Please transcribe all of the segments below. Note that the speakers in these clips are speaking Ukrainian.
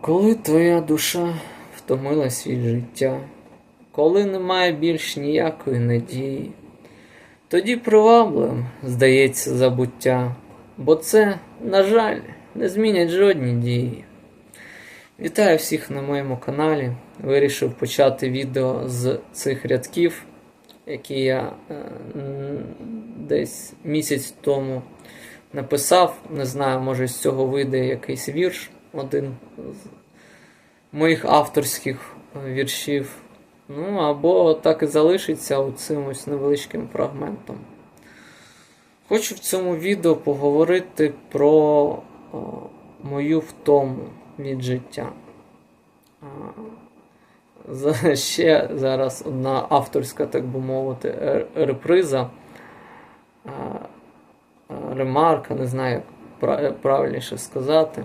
Коли твоя душа втомилась від життя, коли немає більш ніякої надії, тоді привабливим здається забуття, бо це, на жаль, не змінять жодні дії. Вітаю всіх на моєму каналі. Вирішив почати відео з цих рядків, які я е, десь місяць тому написав. Не знаю, може з цього вийде якийсь вірш, один з моїх авторських віршів. Ну, або так і залишиться цим ось невеличким фрагментом. Хочу в цьому відео поговорити про о, мою втому від життя. За- Ще зараз одна авторська, так би мовити, реприза, ремарка, не знаю, як правильніше сказати.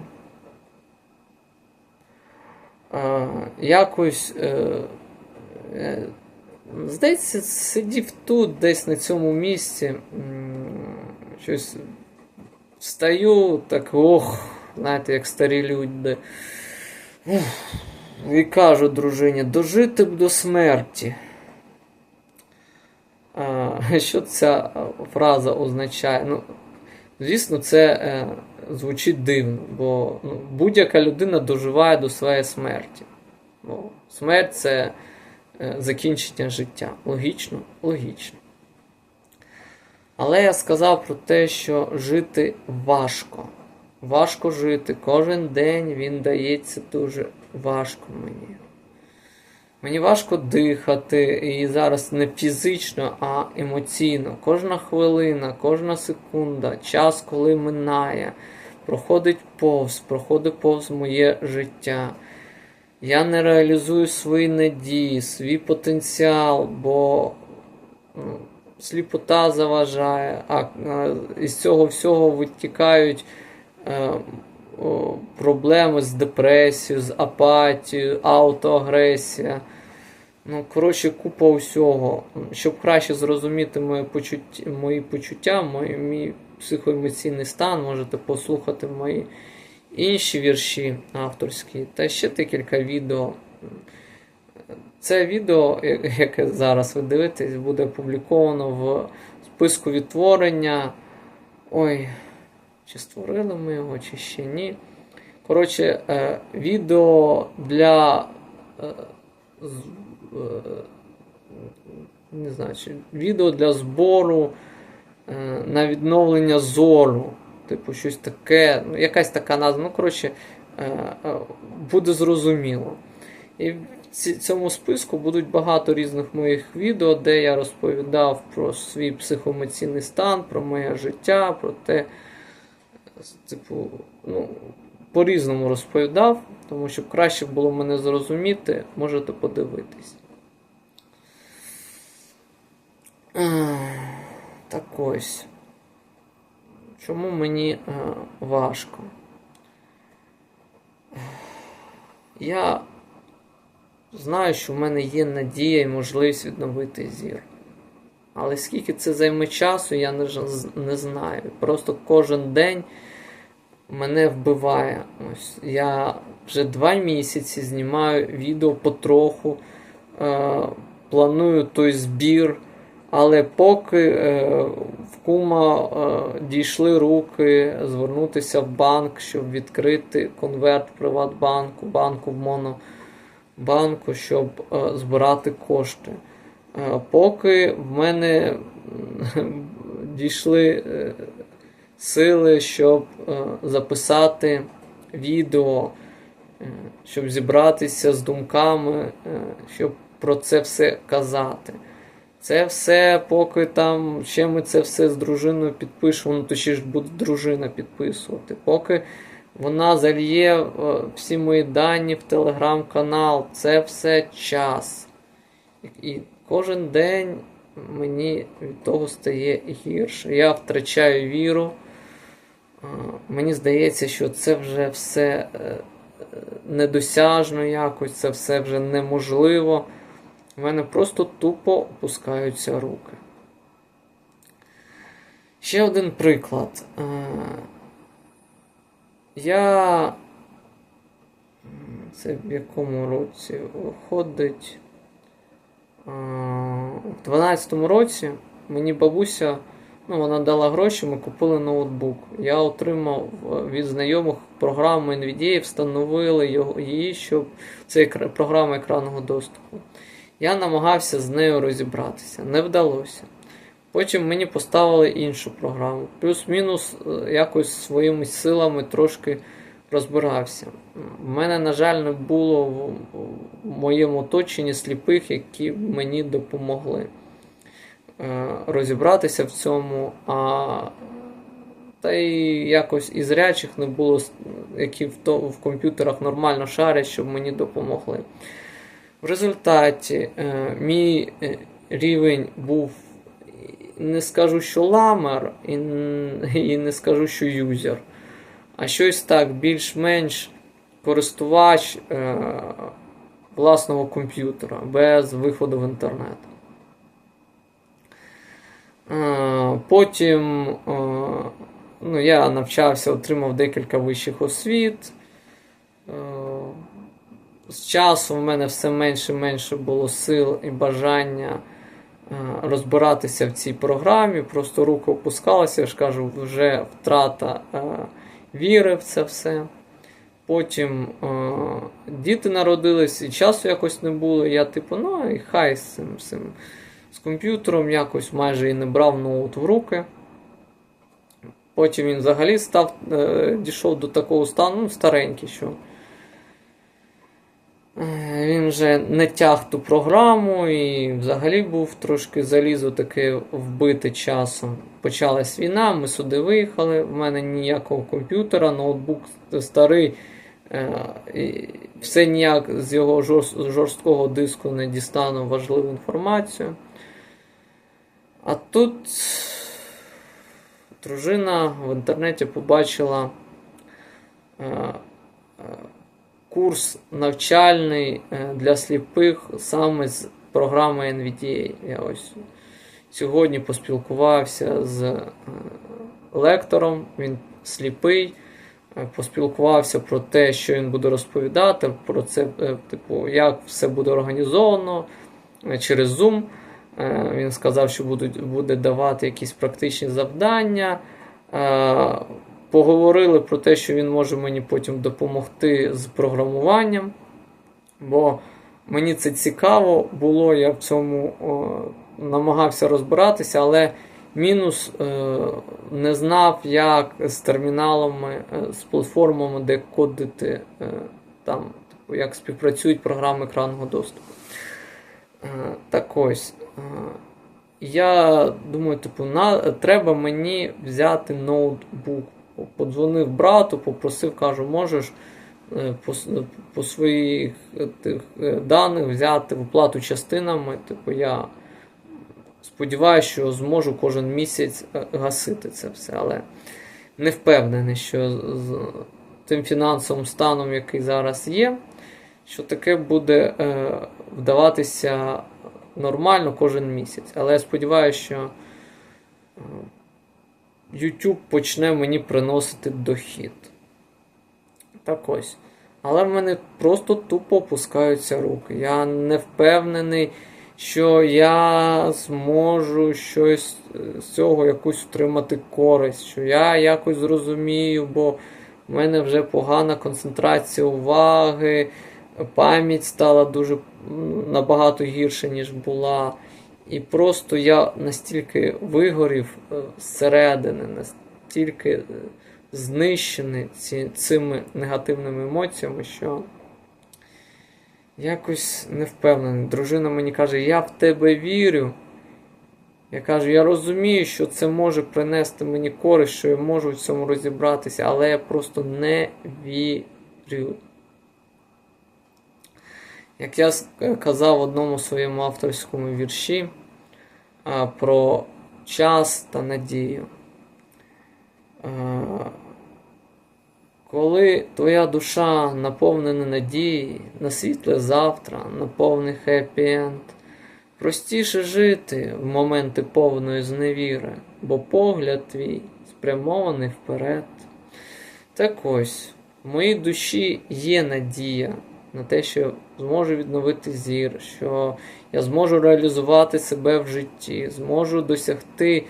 Якось, е, е, здається, сидів тут, десь на цьому місці. Щось встаю, так ох, знаєте, як старі люди. І кажу дружині, дожити б до смерті. Що ця фраза означає? Ну, звісно, це е, звучить дивно, бо ну, будь-яка людина доживає до своєї смерті. Бо смерть це е, закінчення життя. Логічно? Логічно. Але я сказав про те, що жити важко. Важко жити. Кожен день він дається дуже важко мені. Мені важко дихати, і зараз не фізично, а емоційно. Кожна хвилина, кожна секунда, час, коли минає, проходить повз, проходить повз моє життя. Я не реалізую свої надії, свій потенціал, бо ну, сліпота заважає, а із цього всього витікають е, проблеми з депресією, з апатією, аутоагресія. Ну, коротше, купа усього. Щоб краще зрозуміти мої почуття, мої почуття, мій, мій психоемоційний стан, можете послухати мої інші вірші авторські та ще декілька відео. Це відео, яке зараз ви дивитесь, буде опубліковано в списку відтворення. Ой, чи створили ми його, чи ще ні. Коротше, е, відео для. Е, не знаю, чи відео для збору е, на відновлення зору. Типу, щось таке, ну, якась така назва. Ну, коротше, е, буде зрозуміло. І в цьому списку будуть багато різних моїх відео, де я розповідав про свій психоемоційний стан, про моє життя, про те, типу, ну, по-різному розповідав, тому щоб краще було мене зрозуміти, можете подивитись. Так ось. Чому мені е, важко? Я знаю, що в мене є надія і можливість відновити зір. Але скільки це займе часу, я не, знаю. Просто кожен день мене вбиває. Ось я вже два місяці знімаю відео потроху, е, планую той збір. Але поки е, в кума е, дійшли руки звернутися в банк, щоб відкрити конверт Приватбанку, банку в Монобанку, щоб е, збирати кошти. Поки в мене дійшли сили, щоб записати відео, щоб зібратися з думками, щоб про це все казати. Це все, поки там ще ми це все з дружиною підпишемо, ну точніше буде дружина підписувати. Поки вона зальє е, всі мої дані в телеграм-канал, це все час. І кожен день мені від того стає гірше. Я втрачаю віру. Е, Мені здається, що це вже все е, недосяжно якось, це все вже неможливо. У мене просто тупо опускаються руки. Ще один приклад. Е, Я Це в якому році виходить? А, В 12-му році мені бабуся, ну, вона дала гроші, ми купили ноутбук. Я отримав е, від знайомих програму NVIDIA, встановили її, щоб це програма екранного доступу. Я намагався з нею розібратися, не вдалося. Потім мені поставили іншу програму. Плюс-мінус е, якось своїми силами трошки розбирався. У мене, на жаль, не було в моєму оточенні сліпих, які мені допомогли е, розібратися в цьому. А та й якось і зрячих не було, які в, в комп'ютерах нормально шарять, щоб мені допомогли. В результаті е, мій е, рівень був не скажу, що ламер, і, не скажу, що юзер, а щось так, більш-менш користувач е, власного комп'ютера без виходу в інтернет. Потім ну, я навчався, отримав декілька вищих освіт. З часом в мене все менше і менше було сил і бажання е, розбиратися в цій програмі. Просто руки опускалися, я ж кажу, вже втрата е, віри в це все. Потім е, діти народились, і часу якось не було. Я, типу, ну і хай з цим, з цим з комп'ютером якось майже і не брав ноут в руки. Потім він взагалі став, е, дійшов до такого стану, ну, старенький, що він вже не тяг ту програму і взагалі був трошки залізо таке вбите часом. Почалась війна, ми сюди виїхали. В мене ніякого комп'ютера, ноутбук старий. Е, Все ніяк з його жорсткого диску не дістану важливу інформацію. А тут дружина в інтернеті побачила е, е, курс навчальний е, для сліпих саме з програми NVDA. Я ось сьогодні поспілкувався з е, лектором, він сліпий. Е, Поспілкувався про те, що він буде розповідати, про це, типу, як все буде організовано через Zoom. Він сказав, що буде давати якісь практичні завдання. Поговорили про те, що він може мені потім допомогти з програмуванням. Бо мені це цікаво було, я в цьому о, намагався розбиратися, але мінус е, не знав, як з терміналами, е, з платформами, де кодити, е, там, типу, як співпрацюють програми екранного доступу. Е, Так ось. е, Я думаю, типу, на, треба мені взяти ноутбук. Подзвонив брату, попросив, кажу, можеш е, по, по своїх е, тих е, даних взяти в оплату частинами. Типу, я сподіваюся, що зможу кожен місяць е, гасити це все, але не впевнений, що з- тим фінансовим станом, який зараз є, що таке буде е, вдаватися нормально кожен місяць. Але я сподіваюся, що е, YouTube почне мені приносити дохід. Так ось. Але в мене просто тупо опускаються руки. Я не впевнений, що я зможу щось е, з цього якусь отримати користь, що я якось зрозумію, бо в мене вже погана концентрація уваги, пам'ять стала дуже набагато гірше, ніж була. І просто я настільки вигорів е, зсередини, настільки е, знищений ці, цими негативними емоціями, що якось не впевнений. Дружина мені каже, я в тебе вірю. Я кажу, я розумію, що це може принести мені користь, що я можу в цьому розібратися, але я просто не вірю. Як я казав в одному своєму авторському вірші про час та надію. Коли твоя душа наповнена надії на світле завтра, на повний хеппі-енд, простіше жити в моменти повної зневіри, бо погляд твій спрямований вперед. Так ось, в моїй душі є надія, на те, що зможу відновити зір, що я зможу реалізувати себе в житті, зможу досягти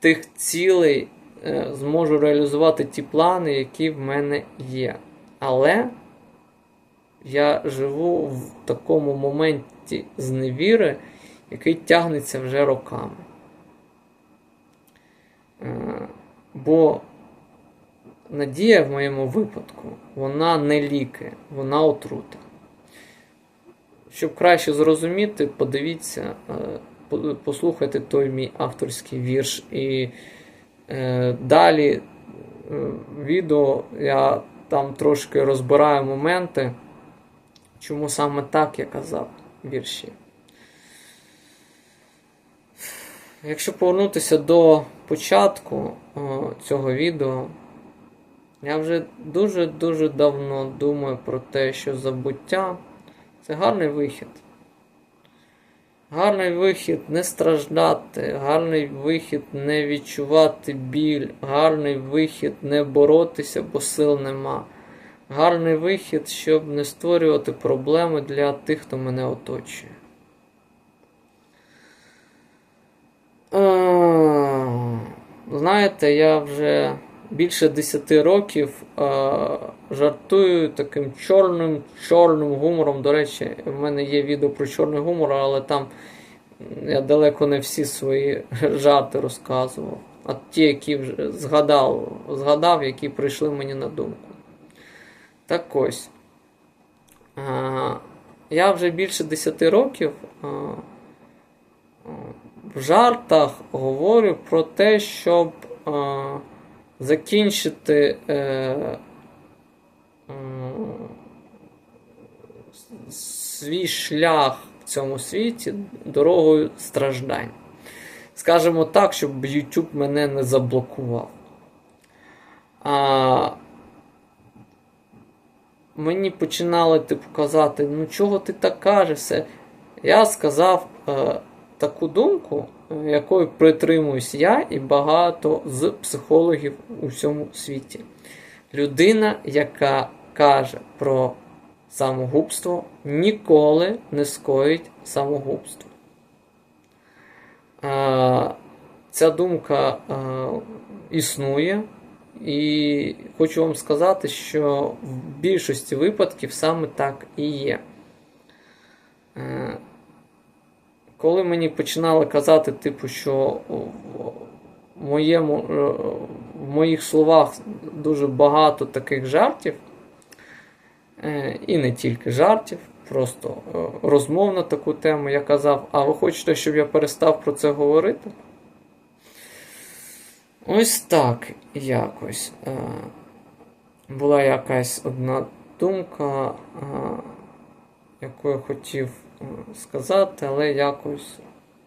тих цілей, е, зможу реалізувати ті плани, які в мене є. Але я живу в такому моменті зневіри, який тягнеться вже роками. Е, Бо надія в моєму випадку, вона не ліки, вона отрута. Щоб краще зрозуміти, подивіться, е, послухайте той мій авторський вірш. І е, далі е, відео я там трошки розбираю моменти, чому саме так я казав вірші. Якщо повернутися до початку цього відео, я вже дуже-дуже давно думаю про те, що забуття це гарний вихід. Гарний вихід не страждати, гарний вихід не відчувати біль, гарний вихід не боротися, бо сил нема. Гарний вихід, щоб не створювати проблеми для тих, хто мене оточує. Е, Знаєте, я вже більше 10 років жартую таким чорним чорним гумором. До речі, в мене є відео про чорний гумор, але там я далеко не всі свої жарти розказував. А ті, які вже згадав, згадав, які прийшли мені на думку. Так ось. Я вже більше 10 років. в жартах говорю про те, щоб закінчити е, м, свій шлях в цьому світі дорогою страждань. Скажімо так, щоб YouTube мене не заблокував. А, мені починали типу казати, ну чого ти так кажеш? Я сказав е, таку думку, е, якою притримуюсь я і багато з психологів у всьому світі. Людина, яка каже про самогубство, ніколи не скоїть самогубство. Ця думка існує, і хочу вам сказати, що в більшості випадків саме так і є. Коли мені починали казати, типу, що в, моєму, е, в моїх словах дуже багато таких жартів, е, і не тільки жартів, просто е, розмов на таку тему, я казав, а ви хочете, щоб я перестав про це говорити? Ось так якось. Була якась одна думка, яку я хотів сказати, але якось,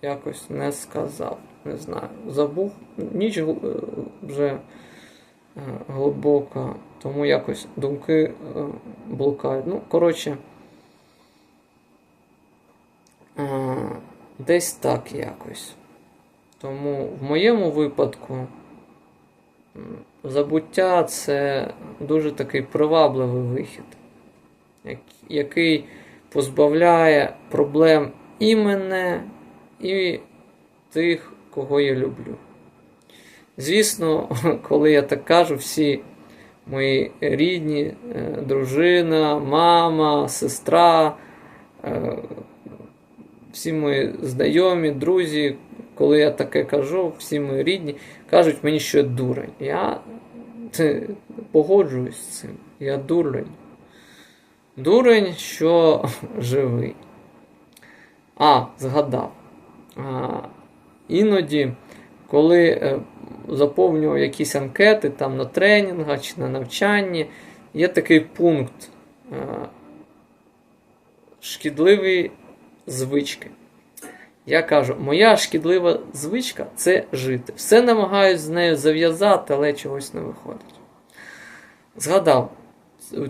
якось не сказав. Не знаю. Забув. Ніч е, вже е, глибока, тому якось думки е, блукають. Ну, коротше, десь так якось. Тому в моєму випадку забуття це дуже такий привабливий вихід, який позбавляє проблем і мене, і тих, кого я люблю. Звісно, коли я так кажу, всі мої рідні, е, дружина, мама, сестра, е, всі мої знайомі, друзі, коли я таке кажу, всі мої рідні, кажуть мені, що я дурень. Я погоджуюсь з цим. Я дурень. Дурень, що живий. А, згадав. А, іноді, коли е, заповнював якісь анкети там на тренінгах чи на навчанні, є такий пункт е, шкідливі звички. Я кажу, моя шкідлива звичка це жити. Все намагаюсь з нею зав'язати, але чогось не виходить. Згадав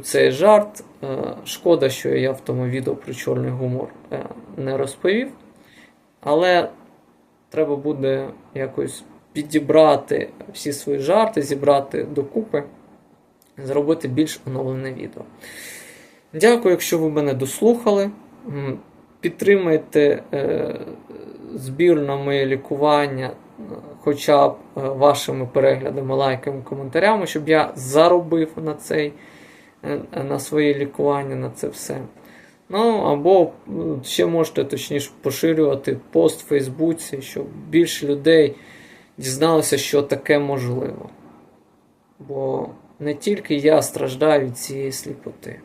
цей жарт. Е, Шкода, що я в тому відео про чорний гумор е, не розповів. Але треба буде якось підібрати всі свої жарти, зібрати докупи, зробити більш оновлене відео. Дякую, якщо ви мене дослухали. Підтримайте е, збір на моє лікування хоча б вашими переглядами, лайками, коментарями, щоб я заробив на цей, на своє лікування, на це все. Ну, або ще можете точніше поширювати пост в Фейсбуці, щоб більше людей дізналося, що таке можливо. Бо не тільки я страждаю від цієї сліпоти.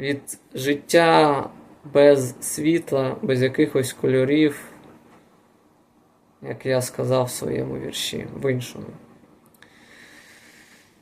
Від життя без світла, без якихось кольорів, як я сказав в своєму вірші, в іншому.